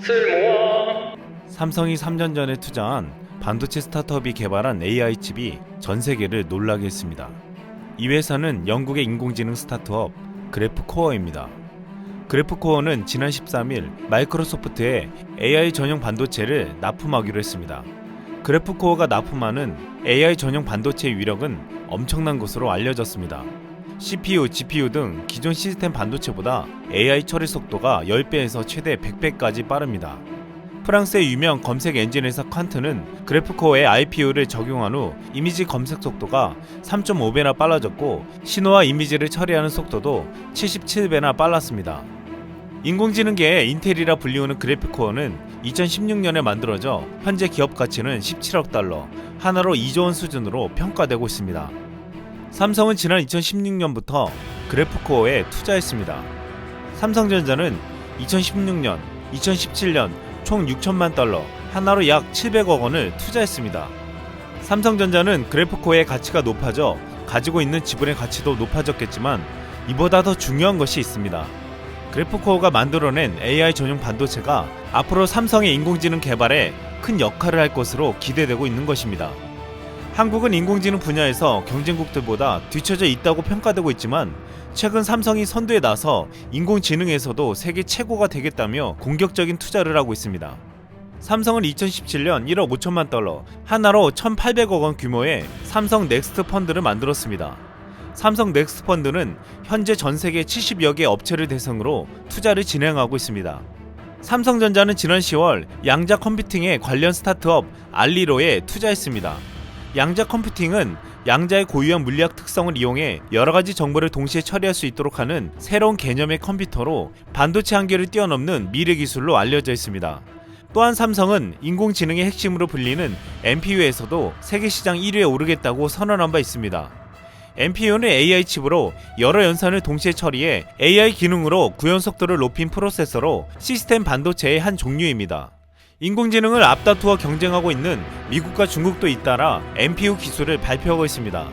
쓸모아 삼성이 3년 전에 투자한 반도체 스타트업이 개발한 AI 칩이 전 세계를 놀라게 했습니다. 이 회사는 영국의 인공지능 스타트업 그래프코어입니다. 그래프코어는 지난 13일 마이크로소프트에 AI 전용 반도체를 납품하기로 했습니다. 그래프코어가 납품하는 AI 전용 반도체의 위력은 엄청난 것으로 알려졌습니다. CPU, GPU 등 기존 시스템 반도체보다 AI 처리 속도가 10배에서 최대 100배까지 빠릅니다. 프랑스의 유명 검색 엔진 회사 퀀트는 그래프코어에 IPU를 적용한 후 이미지 검색 속도가 3.5배나 빨라졌고 신호와 이미지를 처리하는 속도도 77배나 빨랐습니다. 인공지능계의 인텔이라 불리우는 그래프코어는 2016년에 만들어져 현재 기업 가치는 17억 달러, 하나로 2조 원 수준으로 평가되고 있습니다. 삼성은 지난 2016년부터 그래프코어에 투자했습니다. 삼성전자는 2016년, 2017년 총 6천만 달러, 하나로 약 700억 원을 투자했습니다. 삼성전자는 그래프코어의 가치가 높아져 가지고 있는 지분의 가치도 높아졌겠지만 이보다 더 중요한 것이 있습니다. 그래프코어가 만들어낸 AI 전용 반도체가 앞으로 삼성의 인공지능 개발에 큰 역할을 할 것으로 기대되고 있는 것입니다. 한국은 인공지능 분야에서 경쟁국들보다 뒤처져 있다고 평가되고 있지만 최근 삼성이 선두에 나서 인공지능에서도 세계 최고가 되겠다며 공격적인 투자를 하고 있습니다. 삼성은 2017년 1억 5천만 달러, 하나로 1,800억 원 규모의 삼성 넥스트 펀드를 만들었습니다. 삼성 넥스트 펀드는 현재 전 세계 70여 개 업체를 대상으로 투자를 진행하고 있습니다. 삼성전자는 지난 10월 양자 컴퓨팅의 관련 스타트업 알리로에 투자했습니다. 양자 컴퓨팅은 양자의 고유한 물리학 특성을 이용해 여러 가지 정보를 동시에 처리할 수 있도록 하는 새로운 개념의 컴퓨터로 반도체 한계를 뛰어넘는 미래 기술로 알려져 있습니다. 또한 삼성은 인공지능의 핵심으로 불리는 NPU에서도 세계 시장 1위에 오르겠다고 선언한 바 있습니다. NPU는 AI 칩으로 여러 연산을 동시에 처리해 AI 기능으로 구현 속도를 높인 프로세서로 시스템 반도체의 한 종류입니다. 인공지능을 앞다투어 경쟁하고 있는 미국과 중국도 잇따라 NPU 기술을 발표하고 있습니다.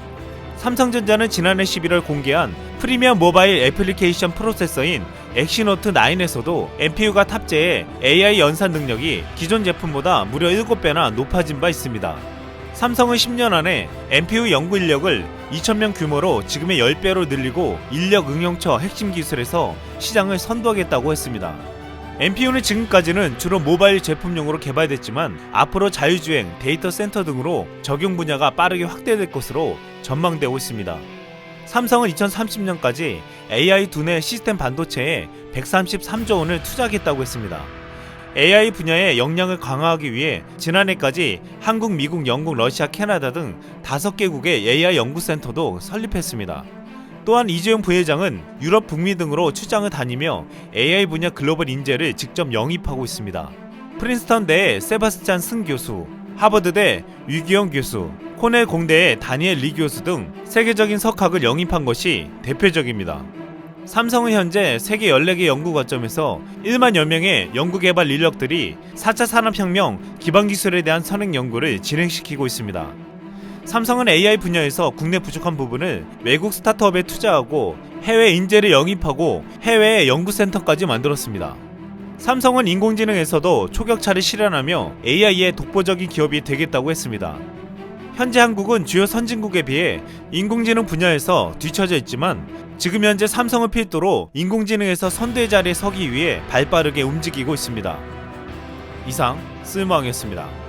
삼성전자는 지난해 11월 공개한 프리미엄 모바일 애플리케이션 프로세서인 엑시노트 9에서도 NPU가 탑재해 AI 연산 능력이 기존 제품보다 무려 7배나 높아진 바 있습니다. 삼성은 10년 안에 NPU 연구 인력을 2,000명 규모로 지금의 10배로 늘리고 인력 응용처 핵심 기술에서 시장을 선도하겠다고 했습니다. NPU는 지금까지는 주로 모바일 제품용으로 개발됐지만 앞으로 자율주행, 데이터 센터 등으로 적용 분야가 빠르게 확대될 것으로 전망되고 있습니다. 삼성은 2030년까지 AI 두뇌 시스템 반도체에 133조 원을 투자하겠다고 했습니다. AI 분야의 역량을 강화하기 위해 지난해까지 한국, 미국, 영국, 러시아, 캐나다 등 5개국의 AI 연구센터도 설립했습니다. 또한 이재용 부회장은 유럽, 북미 등으로 출장을 다니며 AI 분야 글로벌 인재를 직접 영입하고 있습니다. 프린스턴 대의 세바스찬 승 교수, 하버드대 유기영 교수, 코넬 공대의 다니엘 리 교수 등 세계적인 석학을 영입한 것이 대표적입니다. 삼성은 현재 세계 14개 연구 거점에서 1만여 명의 연구개발 인력들이 4차 산업혁명 기반기술에 대한 선행 연구를 진행시키고 있습니다. 삼성은 AI 분야에서 국내 부족한 부분을 외국 스타트업에 투자하고 해외 인재를 영입하고 해외 연구센터까지 만들었습니다. 삼성은 인공지능에서도 초격차를 실현하며 AI의 독보적인 기업이 되겠다고 했습니다. 현재 한국은 주요 선진국에 비해 인공지능 분야에서 뒤처져 있지만 지금 현재 삼성을 필두로 인공지능에서 선두의 자리에 서기 위해 발빠르게 움직이고 있습니다. 이상 쓸모왕이었습니다.